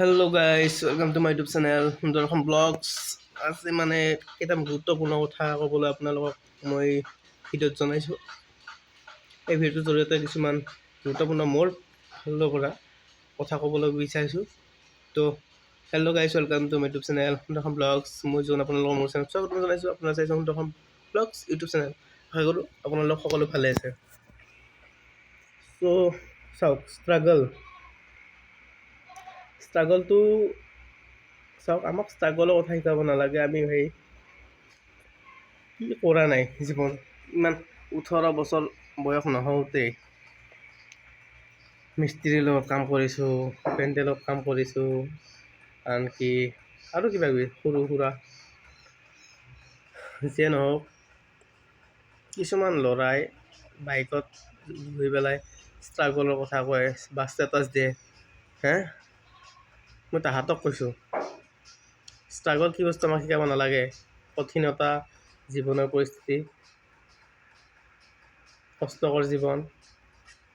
Hello' guys welcome to my YouTube channel সুন্দৰখন blogs আজি মানে কেইটামান গুৰুত্বপূৰ্ণ কথা ক'বলৈ আপোনালোকক মই ভিডিঅ'ত জনাইছোঁ। এই ভিডিঅ'টোৰ জৰিয়তে কিছুমান গুৰুত্বপূৰ্ণ মোৰ ফালৰ পৰা কথা ক'বলৈ বিচাৰিছোঁ। তো hello' guys welcome to my YouTube channel সুন্দৰখন blogs মই যোন আপোনালোকৰ মোৰ চেনেল স্বাগতম জনাইছোঁ। আপোনাৰ চাইছে সুন্দৰখন ব্লগছ ইউটিউব চেনেল আশা কৰোঁ আপোনালোক সকলো ভালে আছে। চ' চাওক ষ্ট্ৰাগল ষ্ট্ৰাগলটো চাওক, আমাক ষ্ট্ৰাগলৰ কথা শিকাব নালাগে, আমি সেই কি কৰা নাই জীৱন? ইমান ওঠৰ বছৰ বয়স নহওঁতেই মিস্ত্ৰীৰ লগত কাম কৰিছোঁ পেণ্ডেলত কাম কৰিছোঁ, আনকি আৰু কিবা কিবি, সৰু সুৰা। যিয়ে নহওক, কিছুমান ল'ৰাই বাইকত গৈ পেলাই ষ্ট্ৰাগলৰ কথা কয় বা ষ্টেটাছ দিয়ে, হে? মই তাহাঁতক কৈছোঁ, ষ্ট্ৰাগল কি বস্তু আমাক শিকাব নালাগে? কঠিনতা, জীৱনৰ পৰিস্থিতি, কষ্টকৰ জীৱন।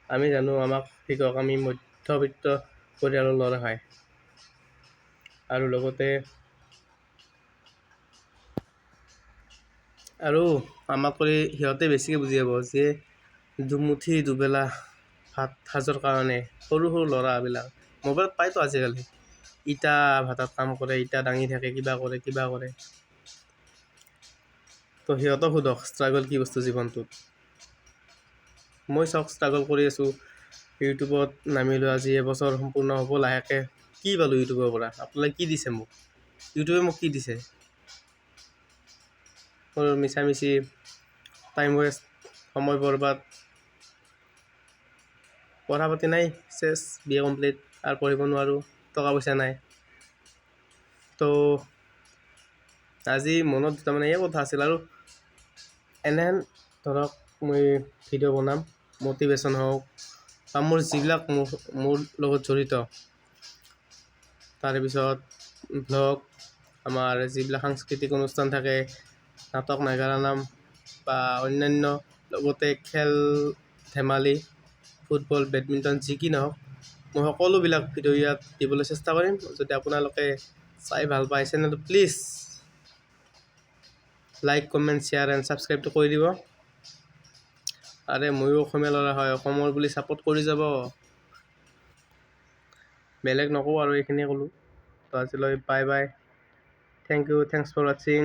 আমি জানো আমাক শিকক আমি মধ্যবিত্ত পৰিয়ালৰ ল'ৰা হয়। আৰু লগতে আৰু আমাক কৰি সিহঁতে বেছিকৈ বুজি পাব, যে দুমুঠি দুবেলা ভাত সাজৰ কাৰণে সৰু সৰু ল'ৰাবিলাক, মোবাইলত পায়তো আজিকালি। ইটা ভাটাত কাম কৰে, ইটা দাঙি থাকে, কিবা কৰে কিবা কৰে। তো সিহঁতক সোধক ষ্ট্ৰাগল কি বস্তু জীৱনটোত? মই চাওক ষ্ট্ৰাগল কৰি আছোঁ। ইউটিউবত নামিলোঁ আজি এবছৰ সম্পূৰ্ণ হ'ব লাহেকৈ। কি পালোঁ ইউটিউবৰ পৰা? আপোনালোকে কি দিছে মোক? ইউটিউবে মোক কি দিছে? মোৰ মিছা মিছি টাইম ৱেষ্ট সময় বৰবাদ। পঢ়া পাতি নাই চেছ বি এ কমপ্লিট আৰু পঢ়িব নোৱাৰোঁ। টকা পইচা নাই। তো আজি মনত দুটামান এই কথা আছিল আৰু এনেহেন ধৰক মই ভিডিঅ' বনাম মটিভেশ্যন হওক বা মোৰ যিবিলাক মোৰ মোৰ লগত জড়িত, তাৰে পিছত ব্লগ আমাৰ যিবিলাক সাংস্কৃতিক অনুষ্ঠান থাকে, নাটক নাগাৰা নাম বা অন্যান্য, লগতে খেল ধেমালি ফুটবল, বেডমিণ্টন, যি কি নহওক মই সকলোবিলাক ভিডিঅ' ইয়াত দিবলৈ চেষ্টা কৰিম। যদি আপোনালোকে চাই ভাল পায় চেনেলটো please like comment share and ছাবস্ক্ৰাইবটো কৰি দিব। আৰে ময়ো অসমীয়া ল'ৰা হয় অসমৰ বুলি ছাপোৰ্ট কৰি যাব। বেলেগ নকওঁ আৰু এইখিনিয়ে ক'লোঁ। তো আজিলৈ bye bye thank you thanks for ৱাচিং